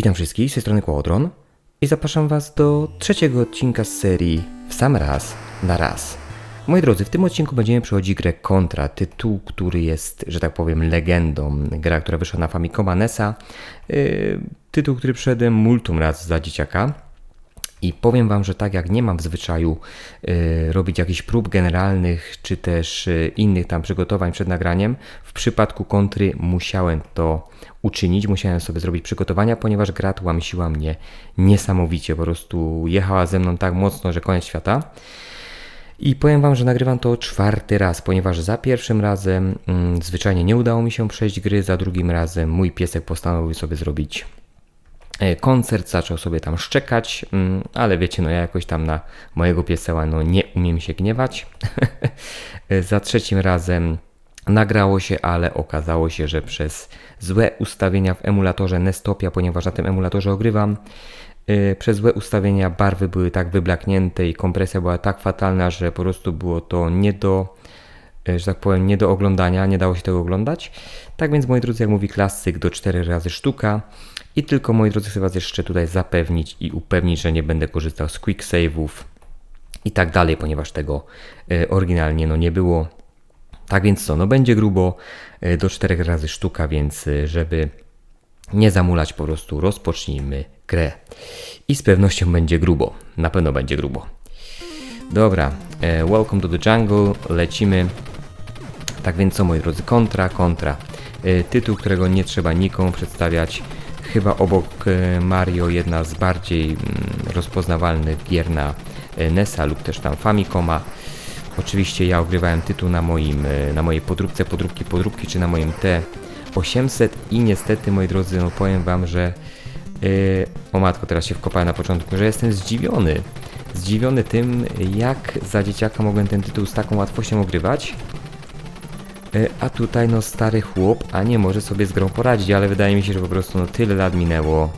Witam wszystkich, z tej strony Kłodron i zapraszam Was do trzeciego odcinka z serii W sam raz na raz. Moi drodzy, w tym odcinku będziemy przechodzić grę Contra, tytuł, który jest, że tak powiem, legendą. Gra, która wyszła na Famicoma NESa. Yy, tytuł, który przeszedłem multum raz za dzieciaka. I powiem Wam, że tak jak nie mam w zwyczaju y, robić jakichś prób generalnych, czy też y, innych tam przygotowań przed nagraniem, w przypadku kontry musiałem to uczynić, musiałem sobie zrobić przygotowania, ponieważ gra tłamsiła mnie niesamowicie, po prostu jechała ze mną tak mocno, że koniec świata. I powiem Wam, że nagrywam to czwarty raz, ponieważ za pierwszym razem mm, zwyczajnie nie udało mi się przejść gry, za drugim razem mój piesek postanowił sobie zrobić koncert, zaczął sobie tam szczekać, mm, ale wiecie, no ja jakoś tam na mojego pieseła no nie umiem się gniewać. E, Za trzecim razem nagrało się, ale okazało się, że przez złe ustawienia w emulatorze Nestopia, ponieważ na tym emulatorze ogrywam, e, przez złe ustawienia barwy były tak wyblaknięte i kompresja była tak fatalna, że po prostu było to nie do e, że tak powiem, nie do oglądania, nie dało się tego oglądać. Tak więc, moi drodzy, jak mówi klasyk, do 4 razy sztuka. I tylko, moi drodzy, chcę Was jeszcze tutaj zapewnić i upewnić, że nie będę korzystał z quick save'ów i tak dalej, ponieważ tego e, oryginalnie no, nie było. Tak więc co, no będzie grubo, e, do 4 razy sztuka, więc e, żeby nie zamulać po prostu, rozpocznijmy grę. I z pewnością będzie grubo, na pewno będzie grubo. Dobra, welcome to the jungle, lecimy. Tak więc co moi drodzy, kontra, kontra. Tytuł, którego nie trzeba nikomu przedstawiać. Chyba obok e, Mario jedna z bardziej mm, rozpoznawalnych gier na e, NESa lub też tam Famicoma. Oczywiście ja ogrywałem tytuł na moim, e, na mojej podróbce, podróbki, podróbki, czy na moim T800 i niestety moi drodzy, no powiem wam, że Yy, o matko, teraz się wkopałem na początku, że jestem zdziwiony. Zdziwiony tym, jak za dzieciaka mogłem ten tytuł z taką łatwością ogrywać. Yy, a tutaj no stary chłop, a nie może sobie z grą poradzić, ale wydaje mi się, że po prostu no tyle lat minęło,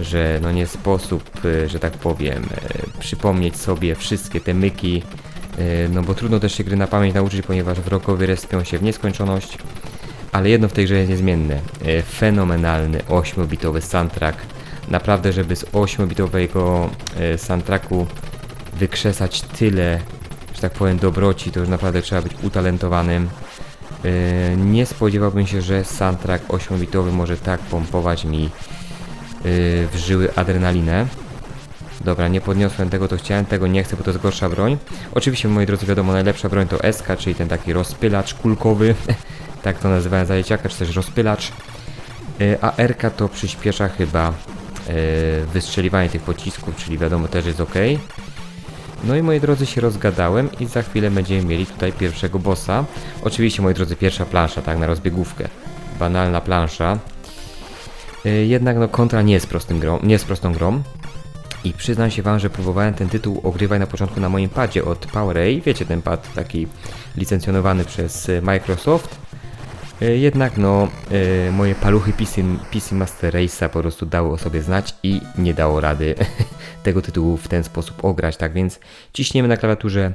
że no nie sposób, yy, że tak powiem, yy, przypomnieć sobie wszystkie te myki. No bo trudno też się gry na pamięć nauczyć, ponieważ wrogowie respią się w nieskończoność. Ale jedno w tej grze jest niezmienne. E, Fenomenalny 8-bitowy soundtrack. Naprawdę, żeby z 8-bitowego e, soundtracku wykrzesać tyle, że tak powiem, dobroci, to już naprawdę trzeba być utalentowanym. E, Nie spodziewałbym się, że soundtrack 8-bitowy może tak pompować mi e, w żyły adrenalinę. Dobra, nie podniosłem tego, to chciałem, tego nie chcę, bo to jest gorsza broń. Oczywiście, moi drodzy, wiadomo, najlepsza broń to SK, czyli ten taki rozpylacz kulkowy. tak to nazywają za dzieciaka, czy też rozpylacz. Y, A RK to przyspiesza chyba wystrzeliwanie tych pocisków, czyli wiadomo też jest ok. No i moi drodzy się rozgadałem i za chwilę będziemy mieli tutaj pierwszego bossa. Oczywiście moi drodzy pierwsza plansza, tak na rozbiegówkę. Banalna plansza. Y, Jednak no kontra nie jest, prostym grą, nie jest prostą grą. I przyznam się wam, że próbowałem ten tytuł ogrywać na początku na moim padzie od PowerA. Wiecie, ten pad taki licencjonowany przez y, Microsoft. Y, Jednak no, y, moje paluchy PC, PC Master Race'a po prostu dały o sobie znać i nie dało rady tego tytułu w ten sposób ograć. Tak więc ciśniemy na klawiaturze.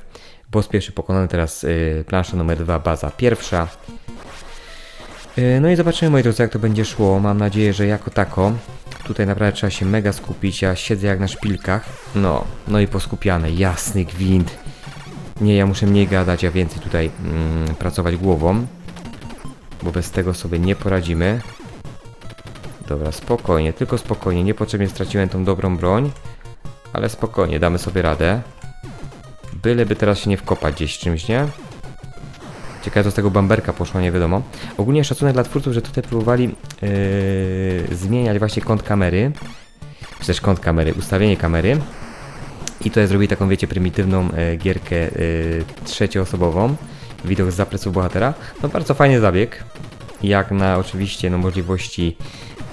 Boss pierwszy pokonany, teraz y, plansza numer dwa, baza pierwsza. No i zobaczymy moi drodzy jak to będzie szło. Mam nadzieję, że jako tako. Tutaj naprawdę trzeba się mega skupić. Ja siedzę jak na szpilkach. No, no i poskupiane. Jasny gwint. Nie, ja muszę mniej gadać, a więcej tutaj mm, pracować głową. Bo bez tego sobie nie poradzimy. Dobra, spokojnie, tylko spokojnie. Niepotrzebnie straciłem tą dobrą broń. Ale spokojnie, damy sobie radę. Byleby teraz się nie wkopać gdzieś czymś, nie? Ciekawe co z tego bamberka poszło, nie wiadomo. Ogólnie szacunek dla twórców, że tutaj próbowali yy, zmieniać właśnie kąt kamery. Czy też kąt kamery, ustawienie kamery. I tutaj zrobili taką, wiecie, prymitywną e, gierkę e, trzecioosobową. Widok z zapleców bohatera. No bardzo fajny zabieg. Jak na oczywiście no, możliwości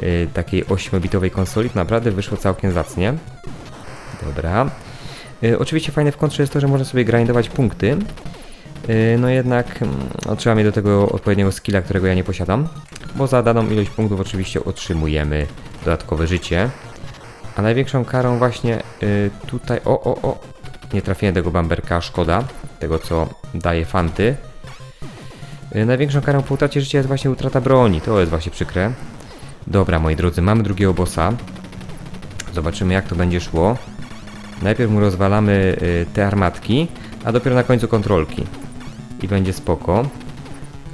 e, takiej 8-bitowej konsoli, to naprawdę wyszło całkiem zacnie. Dobra. E, oczywiście fajne w kontrze jest to, że można sobie grindować punkty. E, no jednak mm, no, trzeba mieć do tego odpowiedniego skilla, którego ja nie posiadam. Bo za daną ilość punktów oczywiście otrzymujemy dodatkowe życie. A największą karą właśnie y, tutaj... O, o, o! Nie trafiłem tego bamberka, szkoda. Tego, co daje fanty. Y, największą karą po utracie życia jest właśnie utrata broni. To jest właśnie przykre. Dobra, moi drodzy, mamy drugiego bossa. Zobaczymy jak to będzie szło. Najpierw mu rozwalamy y, te armatki, a dopiero na końcu kontrolki. I będzie spoko.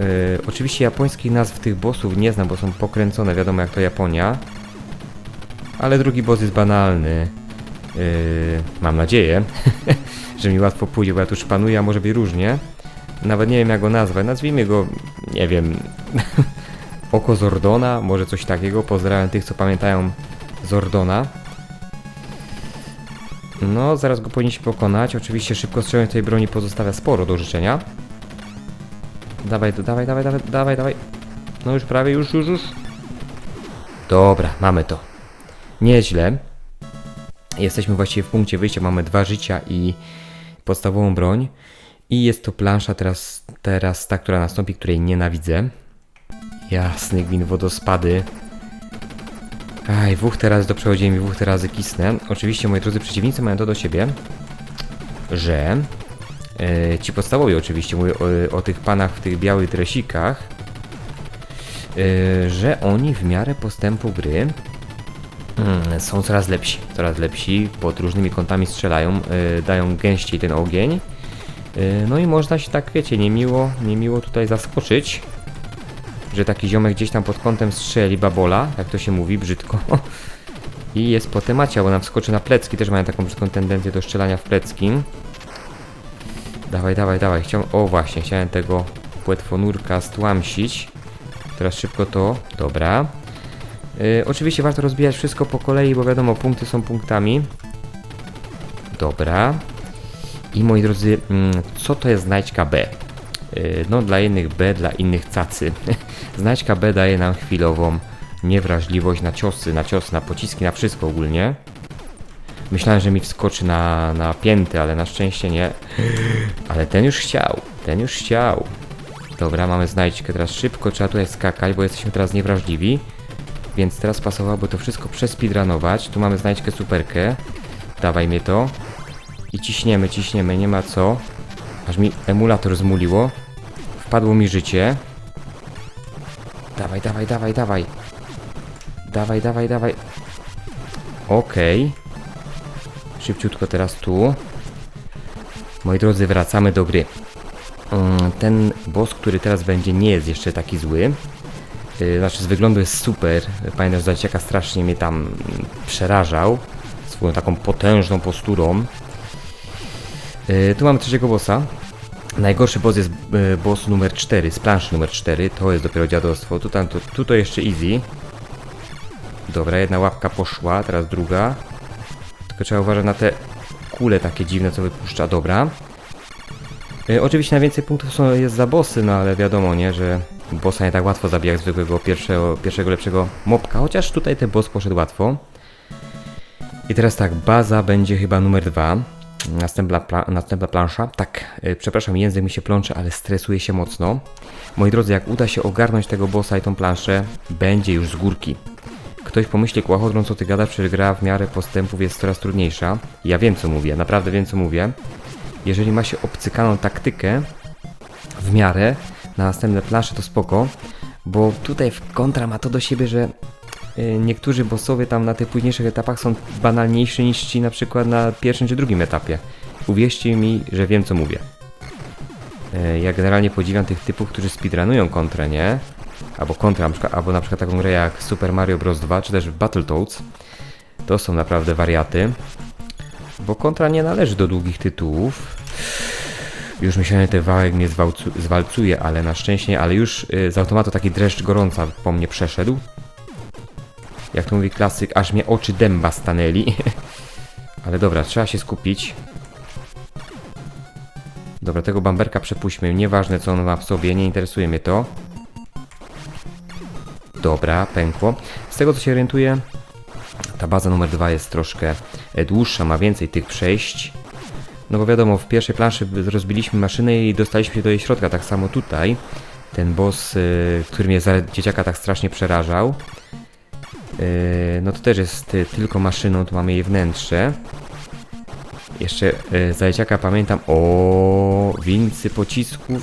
Y, oczywiście japońskich nazw tych bossów nie znam, bo są pokręcone, wiadomo jak to Japonia. Ale drugi boss jest banalny. Yy, mam nadzieję, że mi łatwo pójdzie, bo ja tu szpanuję, a może być różnie. Nawet nie wiem jak go nazwać. Nazwijmy go, nie wiem, Oko Zordona, może coś takiego. Pozdrawiam tych, co pamiętają Zordona. No, zaraz go powinniśmy pokonać. Oczywiście szybko strzelanie tej broni pozostawia sporo do życzenia. Dawaj, dawaj, dawaj, dawaj, dawaj, dawaj. No już prawie, już, już, już. Dobra, mamy to. Nieźle. Jesteśmy właściwie w punkcie wyjścia, mamy dwa życia i podstawową broń. I jest to plansza teraz, teraz ta, która nastąpi, której nienawidzę. Jasny gwin, wodospady. Aj, dwóch teraz do przechodzenia mi, dwóch teraz kisnę. Oczywiście, moi drodzy przeciwnicy mają to do siebie, że e, ci podstawowi oczywiście, mówię o, o tych panach w tych białych dresikach, e, że oni w miarę postępu gry Mm, są coraz lepsi, coraz lepsi, pod różnymi kątami strzelają, y, dają gęściej ten ogień. Y, no i można się tak, wiecie, niemiło, niemiło tutaj zaskoczyć, że taki ziomek gdzieś tam pod kątem strzeli babola, jak to się mówi, brzydko. I jest po temacie, bo nam wskoczy na plecki, też mają taką brzydką tendencję do strzelania w plecki. Dawaj, dawaj, dawaj, chciałem, o właśnie, chciałem tego płetwonurka stłamsić. Teraz szybko to, dobra. Yy, oczywiście warto rozbijać wszystko po kolei, bo wiadomo, punkty są punktami. Dobra. I moi drodzy, mm, co to jest znajdźka B? Yy, no dla jednych B, dla innych cacy. znajdźka B daje nam chwilową niewrażliwość na ciosy, na cios, na pociski, na wszystko ogólnie. Myślałem, że mi wskoczy na, na pięty, ale na szczęście nie. Ale ten już chciał, ten już chciał. Dobra, mamy znajdźkę, teraz szybko trzeba tutaj skakać, bo jesteśmy teraz niewrażliwi. Więc teraz pasowałoby to wszystko przespeedrunować. Tu mamy znajdźkę superkę. Dawaj mnie to. I ciśniemy, ciśniemy, nie ma co. Aż mi emulator zmuliło. Wpadło mi życie. Dawaj, dawaj, dawaj, dawaj. Dawaj, dawaj, dawaj. Okej. Okay. Szybciutko teraz tu. Moi drodzy, wracamy do gry. Mm, ten boss, który teraz będzie, nie jest jeszcze taki zły. Yy, znaczy z wyglądu jest super. Pamiętam, że Zaciaka strasznie mnie tam przerażał. Swoją taką potężną posturą. Yy, tu mamy trzeciego bossa. Najgorszy boss jest yy, boss numer 4, z planszy numer 4. To jest dopiero dziadostwo. Tu, tam, tu, to jeszcze easy. Dobra, jedna łapka poszła, teraz druga. Tylko trzeba uważać na te kule takie dziwne, co wypuszcza. Dobra. Oczywiście najwięcej punktów są, jest za bossy, no ale wiadomo, nie, że bossa nie tak łatwo zabija jak zwykłego pierwszego, pierwszego lepszego mopka, chociaż tutaj ten boss poszedł łatwo. I teraz tak, baza będzie chyba numer dwa. Następna, pla następna plansza. Tak, yy, przepraszam, język mi się plącze, ale stresuje się mocno. Moi drodzy, jak uda się ogarnąć tego bossa i tą planszę, będzie już z górki. Ktoś pomyśli, kłachodron, co ty gadasz, przecież gra w miarę postępów jest coraz trudniejsza. Ja wiem, co mówię, naprawdę wiem, co mówię. Jeżeli ma się obcykaną taktykę, w miarę, na następne plansze to spoko, bo tutaj w kontra ma to do siebie, że y, niektórzy bossowie tam na tych późniejszych etapach są banalniejsi niż ci na przykład na pierwszym czy drugim etapie. Uwierzcie mi, że wiem co mówię. Y, ja generalnie podziwiam tych typów, którzy speedrunują kontrę, nie? Albo kontra, albo na przykład taką grę jak Super Mario Bros. 2, czy też Battletoads. To są naprawdę wariaty. Bo kontra nie należy do długich tytułów. Już myślałem, że ten wałek mnie zwalcu, zwalcuje, ale na szczęście, ale już y, z automatu taki dreszcz gorąca po mnie przeszedł. Jak to mówi klasyk, aż mnie oczy dęba stanęli. ale dobra, trzeba się skupić. Dobra, tego bamberka przepuśćmy. Nieważne co on ma w sobie, nie interesuje mnie to. Dobra, pękło. Z tego co się orientuję, ta baza numer 2 jest troszkę e, dłuższa, ma więcej tych przejść. No bo wiadomo, w pierwszej planszy rozbiliśmy maszynę i dostaliśmy się do jej środka, tak samo tutaj. Ten boss, yy, który mnie za dzieciaka tak strasznie przerażał. Yy, no to też jest yy, tylko maszyną, tu mamy jej wnętrze. Jeszcze yy, za dzieciaka pamiętam, o wincy pocisków,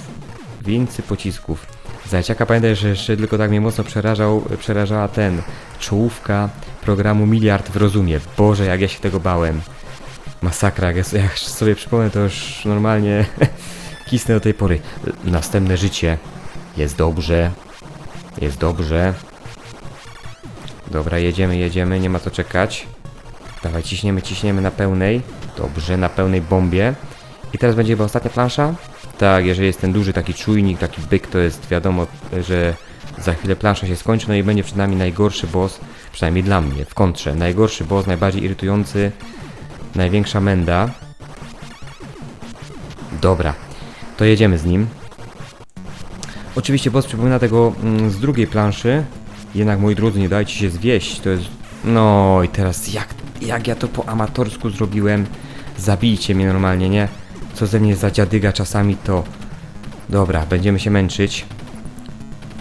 wincy pocisków. Za dzieciaka pamiętam, że jeszcze tylko tak mnie mocno przerażał, przerażała ten, czołówka programu Miliard w rozumie. Boże, jak ja się tego bałem. Masakra, jak, jak sobie przypomnę, to już normalnie kisnę do tej pory. Następne życie. Jest dobrze. Jest dobrze. Dobra, jedziemy, jedziemy, nie ma co czekać. Dawaj, ciśniemy, ciśniemy na pełnej. Dobrze, na pełnej bombie. I teraz będzie chyba ostatnia plansza? Tak, jeżeli jest ten duży taki czujnik, taki byk, to jest wiadomo, że za chwilę plansza się skończy, no i będzie przed nami najgorszy boss, przynajmniej dla mnie, w kontrze. Najgorszy boss, najbardziej irytujący, największa menda. Dobra, to jedziemy z nim. Oczywiście boss przypomina tego mm, z drugiej planszy, jednak moi drodzy, nie dajcie się zwieść, to jest... No i teraz jak, jak ja to po amatorsku zrobiłem? Zabijcie mnie normalnie, nie? Co ze mnie za dziadyga czasami to... Dobra, będziemy się męczyć.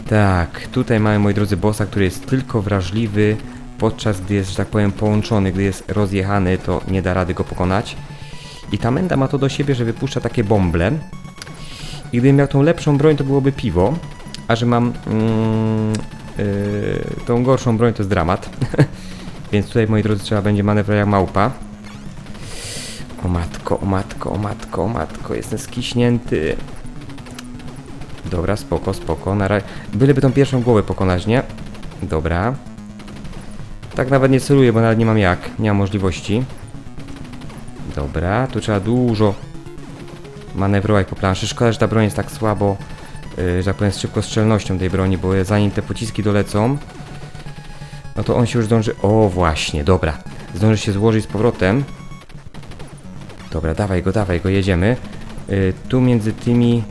Tak, tutaj mamy, moi drodzy, bossa, który jest tylko wrażliwy, podczas gdy jest, że tak powiem, połączony, gdy jest rozjechany, to nie da rady go pokonać. I ta menda ma to do siebie, że wypuszcza takie bąble. I gdybym miał tą lepszą broń, to byłoby piwo. A że mam mm, yy, tą gorszą broń, to jest dramat. Więc tutaj, moi drodzy, trzeba będzie manewrować jak małpa. O matko, o matko, o matko, o matko, jestem skiśnięty. Dobra, spoko, spoko. Na ra... Byleby tą pierwszą głowę pokonać, nie? Dobra. Tak nawet nie celuję, bo nawet nie mam jak. Nie mam możliwości. Dobra, tu trzeba dużo manewrować po planszy. Szkoda, że ta broń jest tak słabo, yy, że tak powiem, z szybkostrzelnością tej broni, bo zanim te pociski dolecą, no to on się już zdąży... O, właśnie, dobra. Zdąży się złożyć z powrotem. Dobra, dawaj go, dawaj go, jedziemy. Yy, tu między tymi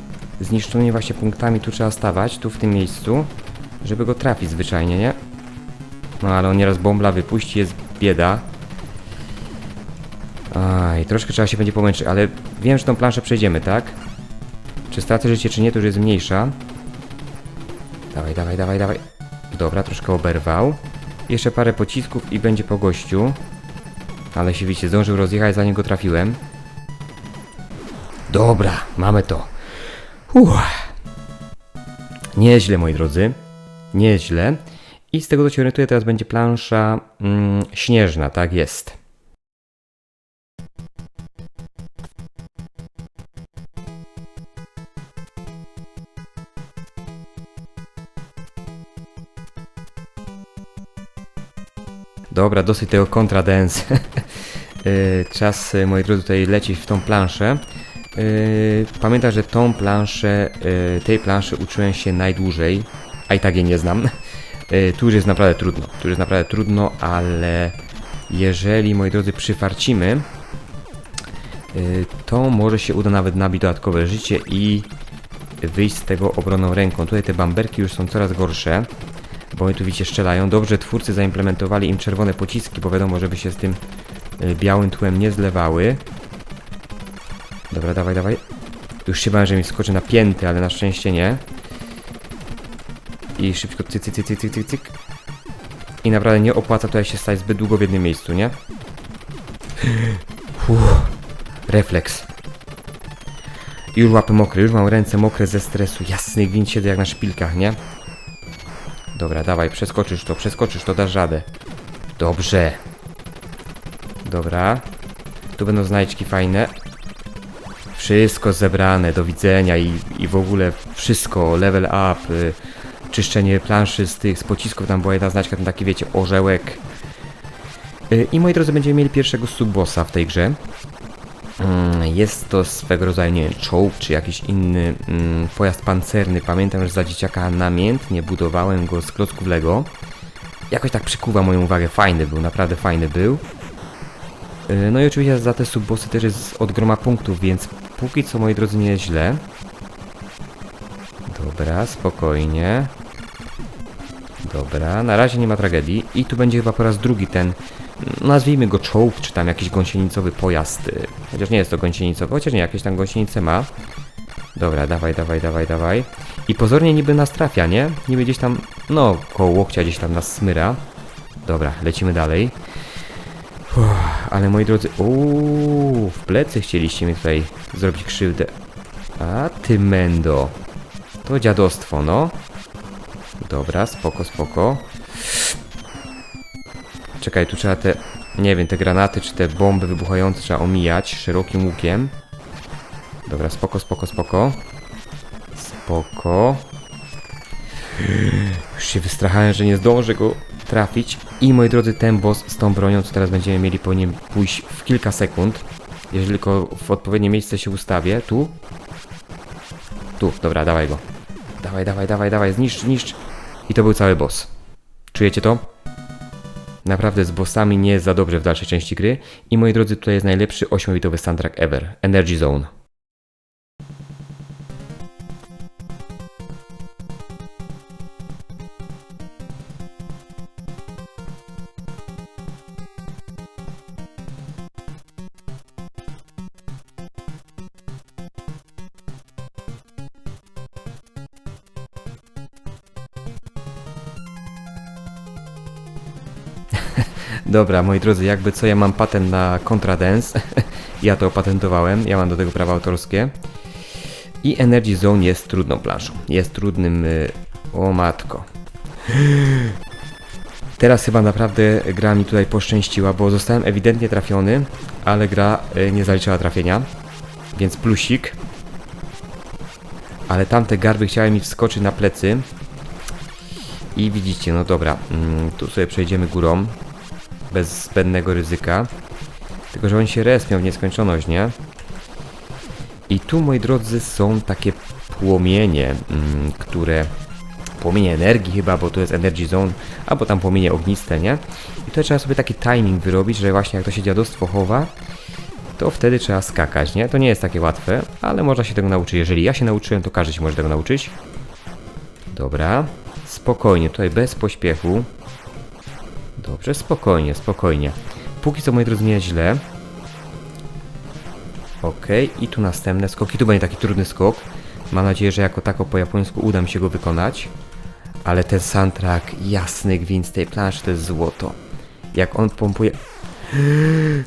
zniszczonymi właśnie punktami tu trzeba stawać, tu w tym miejscu, żeby go trafić zwyczajnie, nie? No ale on nieraz bombla wypuści, jest bieda. Aj, troszkę trzeba się będzie pomęczyć, ale wiem, że tą planszę przejdziemy, tak? Czy stracę życie, czy nie, to już jest mniejsza. Dawaj, dawaj, dawaj, dawaj. Dobra, troszkę oberwał. Jeszcze parę pocisków i będzie po gościu. Ale się widzicie, zdążył rozjechać zanim go trafiłem. Dobra, mamy to. Uff. Nieźle, moi drodzy. Nieźle. I z tego, co się orientuję, teraz będzie plansza mm, śnieżna, tak jest. Dobra, dosyć tego kontra dance. Yy, Czas, y, moi drodzy, tutaj lecieć w tą planszę. Yy, Pamiętam, że tą planszę, tej planszy uczyłem się najdłużej, a i tak jej nie znam. Yy, Tu już jest naprawdę trudno, tu jest naprawdę trudno, ale jeżeli, moi drodzy, przyfarcimy, yy, to może się uda nawet nabić dodatkowe życie i wyjść z tego obroną ręką. Tutaj te bamberki już są coraz gorsze, bo oni tu widzicie strzelają. Dobrze twórcy zaimplementowali im czerwone pociski, bo wiadomo, żeby się z tym y, białym tłem nie zlewały. Dobra, dawaj, dawaj. Już się bałem, że mi skoczy na pięty, ale na szczęście nie. I szybko cyk, cyk, cyk, cyk, cyk, cyk. I naprawdę nie opłaca tutaj się stać zbyt długo w jednym miejscu, nie? Uff, refleks. Już łapy mokre, już mam ręce mokre ze stresu. Jasny gwint siedzę jak na szpilkach, nie? Dobra, dawaj, przeskoczysz to, przeskoczysz to, dasz radę. Dobrze. Dobra. Tu będą znajdźki fajne. Wszystko zebrane, do widzenia i, i w ogóle wszystko, level up, y, czyszczenie planszy z tych, z pocisków, tam była jedna znaczka, ten taki wiecie, orzełek. Y, I moi drodzy, będziemy mieli pierwszego subbossa w tej grze. Mm, Jest to swego rodzaju, nie wiem, czołg czy jakiś inny mm, pojazd pancerny. Pamiętam, że za dzieciaka namiętnie budowałem go z klocków Lego. Jakoś tak przykuwa moją uwagę. Fajny był, naprawdę fajny był. Yy, No i oczywiście za te subbossy też jest od groma punktów, więc póki co, moi drodzy, nie jest źle. Dobra, spokojnie. Dobra, na razie nie ma tragedii. I tu będzie chyba po raz drugi ten, nazwijmy go czołg, czy tam jakiś gąsienicowy pojazd. y, Chociaż nie jest to gąsienicowy, chociaż nie, jakieś tam gąsienice ma. Dobra, dawaj, dawaj, dawaj, dawaj. I pozornie niby nas trafia, nie? Niby gdzieś tam, no, koło łokcia gdzieś tam nas smyra. Dobra, lecimy dalej. Uff, ale moi drodzy, uuu, w plecy chcieliście mi tutaj zrobić krzywdę. A ty mendo. To dziadostwo, no. Dobra, spoko, spoko. Czekaj, tu trzeba te, nie wiem, te granaty czy te bomby wybuchające trzeba omijać szerokim łukiem. Dobra, spoko, spoko, spoko. Spoko. Już się wystrachałem, że nie zdążę go trafić. I moi drodzy, ten boss z tą bronią, co teraz będziemy mieli, powinien pójść w kilka sekund. Jeżeli tylko w odpowiednie miejsce się ustawię. Tu. Tu, dobra, dawaj go. Dawaj, dawaj, dawaj, dawaj, zniszcz, zniszcz. I to był cały boss. Czujecie to? Naprawdę z bossami nie jest za dobrze w dalszej części gry. I moi drodzy, tutaj jest najlepszy 8-bitowy soundtrack ever. Energy Zone. Dobra, moi drodzy, jakby co, ja mam patent na Contra Dance. ja to opatentowałem, ja mam do tego prawa autorskie. I Energy Zone jest trudną planszą. Jest trudnym... y, O matko. Teraz chyba naprawdę gra mi tutaj poszczęściła, bo zostałem ewidentnie trafiony, ale gra y, nie zaliczyła trafienia. Więc plusik. Ale tamte garby chciały mi wskoczyć na plecy. I widzicie, no dobra, mm, tu sobie przejdziemy górą bez zbędnego ryzyka. Tylko, że oni się respią w nieskończoność, nie? I tu, moi drodzy, są takie płomienie, mm, które... Płomienie energii chyba, bo to jest Energy Zone, albo tam płomienie ogniste, nie? I tutaj trzeba sobie taki timing wyrobić, że właśnie jak to się dziadostwo chowa, to wtedy trzeba skakać, nie? To nie jest takie łatwe, ale można się tego nauczyć. Jeżeli ja się nauczyłem, to każdy się może tego nauczyć. Dobra. Spokojnie, tutaj bez pośpiechu. Dobrze, spokojnie, spokojnie. Póki co, moi drodzy, nie źle. Okej, i tu następne skoki. Tu będzie taki trudny skok. Mam nadzieję, że jako tako po japońsku uda mi się go wykonać. Ale ten soundtrack, jasny gwint z tej planszy to jest złoto. Jak on pompuje...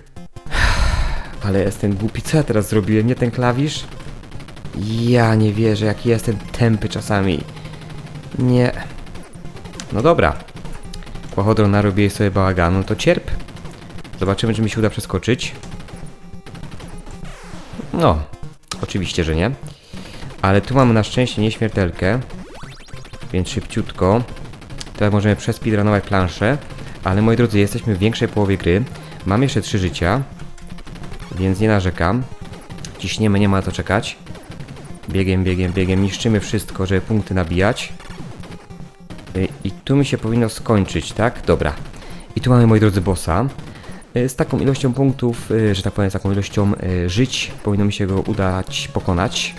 Ale jestem głupi, co ja teraz zrobiłem? Nie ten klawisz? Ja nie wierzę, jaki jestem tępy czasami. Nie. No dobra. Pochodro narobię sobie bałaganu, to cierp. Zobaczymy, czy mi się uda przeskoczyć. No, oczywiście, że nie. Ale tu mamy na szczęście nieśmiertelkę. Więc szybciutko. Teraz możemy przespeedrunować planszę. Ale moi drodzy, jesteśmy w większej połowie gry. Mam jeszcze trzy życia. Więc nie narzekam. Ciśniemy, nie ma co czekać. Biegiem, biegiem, biegiem. Niszczymy wszystko, żeby punkty nabijać. Y, I tu mi się powinno skończyć, tak? Dobra. I tu mamy, moi drodzy, bossa. Y, Z taką ilością punktów, y, że tak powiem, z taką ilością żyć, powinno mi się go udać pokonać.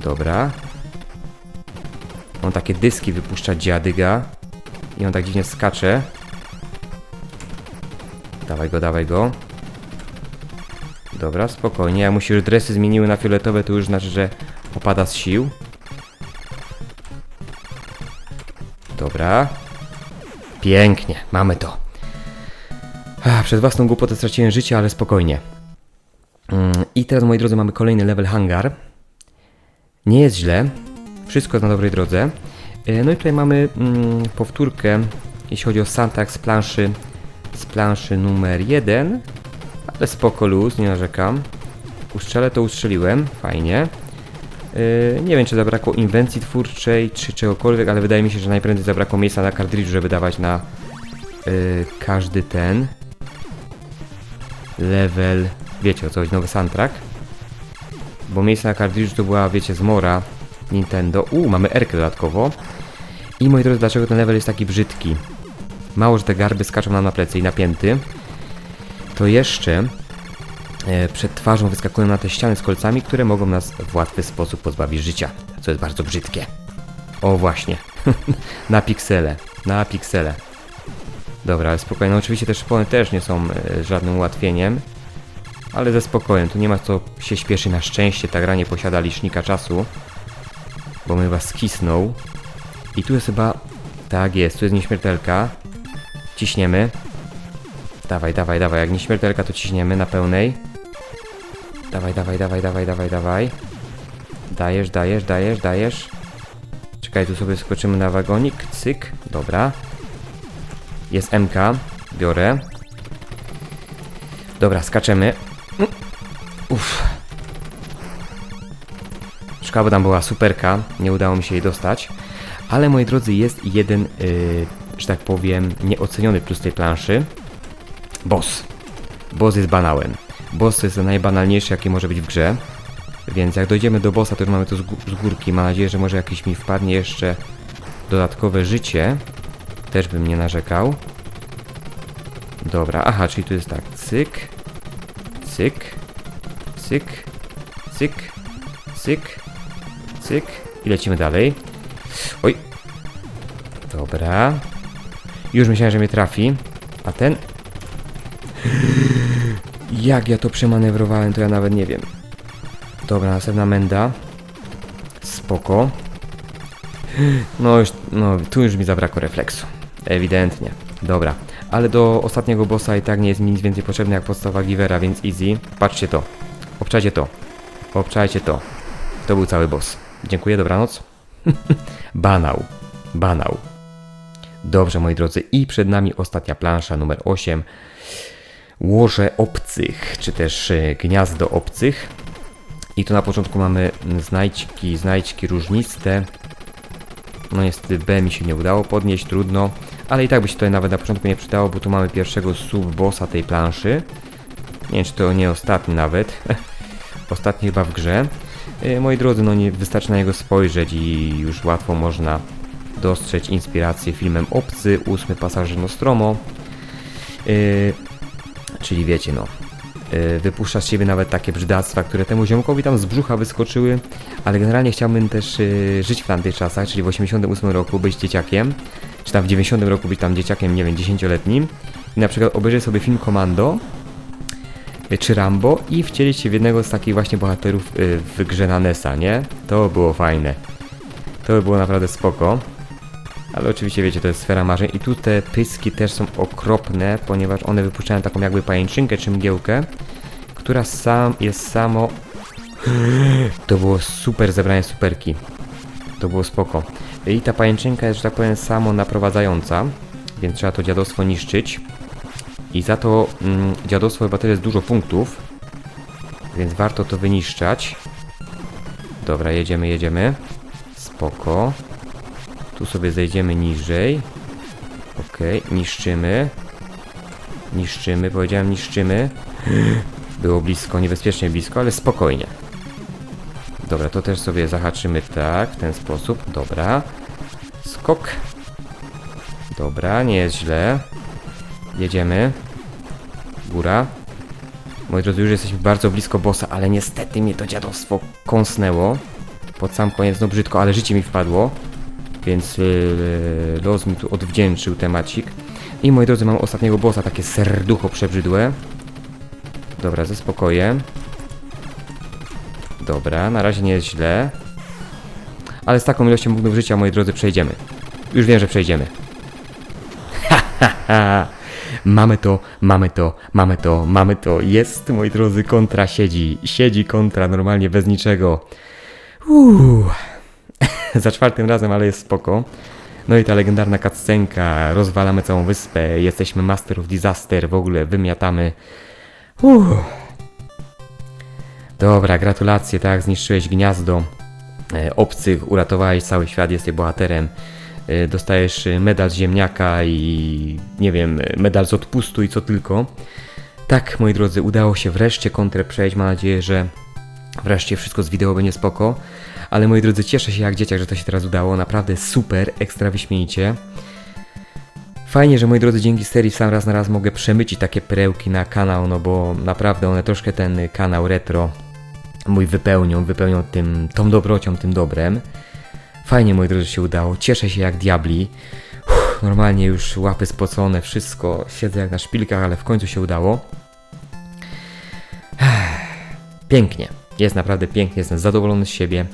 Dobra. On takie dyski wypuszcza dziadyga. I on tak dziwnie skacze. Dawaj go, dawaj go. Dobra, spokojnie. Jak mu się już dresy zmieniły na fioletowe, to już znaczy, że opada z sił. Dobra. Pięknie, mamy to. Ach, przez własną głupotę straciłem życie, ale spokojnie. Mm, I teraz, moi drodzy, mamy kolejny level hangar. Nie jest źle. Wszystko jest na dobrej drodze. E, No i tutaj mamy mm, powtórkę, jeśli chodzi o soundtrack z planszy, z planszy numer 1. Ale spoko luz, nie narzekam. Ustrzelę to ustrzeliłem, fajnie. Yy, nie wiem, czy zabrakło inwencji twórczej, czy czegokolwiek, ale wydaje mi się, że najprędzej zabrakło miejsca na kartridżu, żeby dawać na yy, każdy ten level. Wiecie o co chodzi, nowy soundtrack. Bo miejsce na kartridżu to była, wiecie, zmora Nintendo. U, mamy Erkę dodatkowo. I moi drodzy, dlaczego ten level jest taki brzydki? Mało, że te garby skaczą nam na plecy i napięty. To jeszcze przed twarzą wyskakują na te ściany z kolcami, które mogą nas w łatwy sposób pozbawić życia, co jest bardzo brzydkie. O właśnie, na piksele, na piksele. Dobra, ale spokojnie, no, oczywiście te szpony też nie są e, żadnym ułatwieniem, ale ze spokojem, tu nie ma co się śpieszy na szczęście, ta gra nie posiada licznika czasu, bo my was skisnął. I tu jest chyba, tak jest, tu jest nieśmiertelka, ciśniemy. Dawaj, dawaj, dawaj. Jak nieśmiertelka, to ciśniemy na pełnej. Dawaj, dawaj, dawaj, dawaj, dawaj, dawaj. Dajesz, dajesz, dajesz, dajesz. Czekaj, tu sobie skoczymy na wagonik. Cyk. Dobra. Jest MK. Biorę. Dobra, skaczemy. Uff. Szkoda, bo tam była superka, nie udało mi się jej dostać. Ale moi drodzy, jest jeden, yy, że tak powiem, nieoceniony plus tej planszy. Boss. Boss jest banałem. Boss jest najbanalniejszy, jaki może być w grze. Więc jak dojdziemy do bossa, to już mamy to z, z górki. Mam nadzieję, że może jakieś mi wpadnie jeszcze dodatkowe życie. Też bym nie narzekał. Dobra, aha, czyli tu jest tak. Cyk. Cyk. Cyk. Cyk. Cyk. Cyk. I lecimy dalej. Oj. Dobra. Już myślałem, że mnie trafi. A ten... Jak ja to przemanewrowałem, to ja nawet nie wiem. Dobra, następna menda. Spoko. No już, no tu już mi zabrakło refleksu. Ewidentnie. Dobra. Ale do ostatniego bossa i tak nie jest mi nic więcej potrzebne jak podstawa Givera, więc easy. Patrzcie to. Obczajcie to. Obczajcie to. To był cały boss. Dziękuję, dobranoc. Banał. Banał. Dobrze, moi drodzy. I przed nami ostatnia plansza, numer 8. Łoże obcych, czy też e, gniazdo obcych. I tu na początku mamy znajdźki, znajdźki różniste. No niestety B mi się nie udało podnieść, trudno. Ale i tak by się tutaj nawet na początku nie przydało, bo tu mamy pierwszego sub-bossa tej planszy. Nie wiem, czy to nie ostatni nawet. ostatni chyba w grze. E, Moi drodzy, no nie wystarczy na niego spojrzeć i już łatwo można dostrzec inspirację filmem Obcy, ósmy pasażer Nostromo. E, czyli wiecie, no, y, wypuszcza z siebie nawet takie brzydactwa, które temu ziomkowi tam z brzucha wyskoczyły, ale generalnie chciałbym też y, żyć w tamtych czasach, czyli w 88 roku być dzieciakiem, czy tam w 90 roku być tam dzieciakiem, nie wiem, 10-letnim i na przykład obejrzeć sobie film Komando y, czy Rambo i wcielić się w jednego z takich właśnie bohaterów w grze na NES-a, nie? To było fajne. To by było naprawdę spoko. Ale oczywiście wiecie, to jest sfera marzeń i tu te pyski też są okropne, ponieważ one wypuszczają taką jakby pajęczynkę czy mgiełkę, która sam jest samo... To było super zebranie superki. To było spoko. I ta pajęczynka jest, że tak powiem, samo naprowadzająca, więc trzeba to dziadostwo niszczyć. I za to mm, dziadostwo chyba tyle jest dużo punktów, więc warto to wyniszczać. Dobra, jedziemy, jedziemy. Spoko. Tu sobie zejdziemy niżej. Okej, niszczymy. Niszczymy, powiedziałem niszczymy. Było blisko, niebezpiecznie blisko, ale spokojnie. Dobra, to też sobie zahaczymy tak, w ten sposób. Dobra. Skok. Dobra, nie jest źle. Jedziemy. Góra. Moi drodzy, już jesteśmy bardzo blisko bossa, ale niestety mnie to dziadostwo kąsnęło. Pod sam koniec, no brzydko, ale życie mi wpadło. Więc los mi tu odwdzięczył temacik. I moi drodzy, mam ostatniego bossa, takie serducho przebrzydłe. Dobra, ze spokojem. Dobra, na razie nie jest źle. Ale z taką ilością punktów życia, moi drodzy, przejdziemy. Już wiem, że przejdziemy. Ha, ha, ha. Mamy to, mamy to, mamy to, mamy to. Jest, moi drodzy, kontra siedzi. Siedzi kontra normalnie bez niczego. Uuu. Za czwartym razem, ale jest spoko. No i ta legendarna cutscenka, rozwalamy całą wyspę, jesteśmy Master of Disaster, w ogóle wymiatamy. Uff. Dobra, gratulacje, tak, zniszczyłeś gniazdo e, obcych, uratowałeś cały świat, jesteś bohaterem. E, dostajesz medal z ziemniaka i nie wiem, medal z odpustu i co tylko. Tak, moi drodzy, udało się wreszcie kontrę przejść. Mam nadzieję, że wreszcie wszystko z wideo będzie spoko. Ale moi drodzy, cieszę się jak dzieciak, że to się teraz udało. Naprawdę super, ekstra wyśmienicie. Fajnie, że moi drodzy, dzięki serii sam raz na raz mogę przemycić takie perełki na kanał, no bo naprawdę one troszkę ten kanał retro mój wypełnią, wypełnią tym, tą dobrocią, tym dobrem. Fajnie, moi drodzy, się udało. Cieszę się jak diabli. Uff, normalnie już łapy spocone, wszystko. Siedzę jak na szpilkach, ale w końcu się udało. Pięknie. Jest naprawdę pięknie, jestem zadowolony z siebie.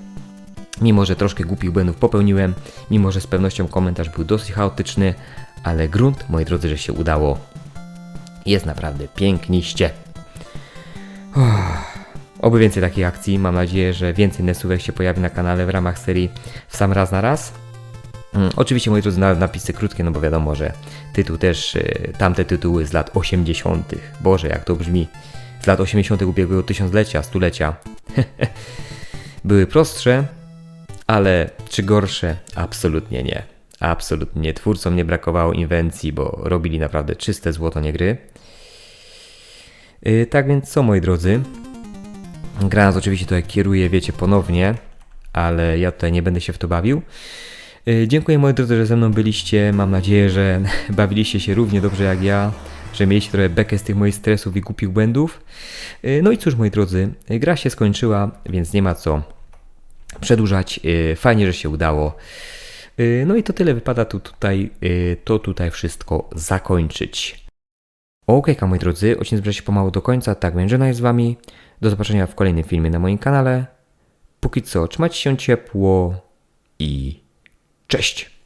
Mimo, że troszkę głupich błędów popełniłem, mimo, że z pewnością komentarz był dosyć chaotyczny, ale grunt, moi drodzy, że się udało. Jest naprawdę piękniście. Uff. Oby więcej takich akcji. Mam nadzieję, że więcej nesówek się pojawi na kanale w ramach serii w sam raz na raz. Mm, Oczywiście, moi drodzy, na- napisy krótkie, no bo wiadomo, że tytuł też, y, tamte tytuły z lat 80. Boże, jak to brzmi. Z lat 80. ubiegłego tysiąclecia, stulecia. Były prostsze, ale czy gorsze? Absolutnie nie. Absolutnie nie. Twórcom nie brakowało inwencji, bo robili naprawdę czyste złoto, nie gry. Yy, tak więc co, moi drodzy? Gra nas oczywiście tutaj kieruje, wiecie, ponownie, ale ja tutaj nie będę się w to bawił. Yy, Dziękuję moi drodzy, że ze mną byliście. Mam nadzieję, że bawiliście się równie dobrze jak ja, że mieliście trochę bekę z tych moich stresów i głupich błędów. Yy, No i cóż moi drodzy, gra się skończyła, więc nie ma co przedłużać. Yy, Fajnie, że się udało. Yy, No i to tyle wypada tu tutaj, yy, to tutaj wszystko zakończyć. Okejka moi drodzy, odcinek zbliża się pomału do końca, tak więc żena jest z wami. Do zobaczenia w kolejnym filmie na moim kanale. Póki co, trzymajcie się ciepło i cześć!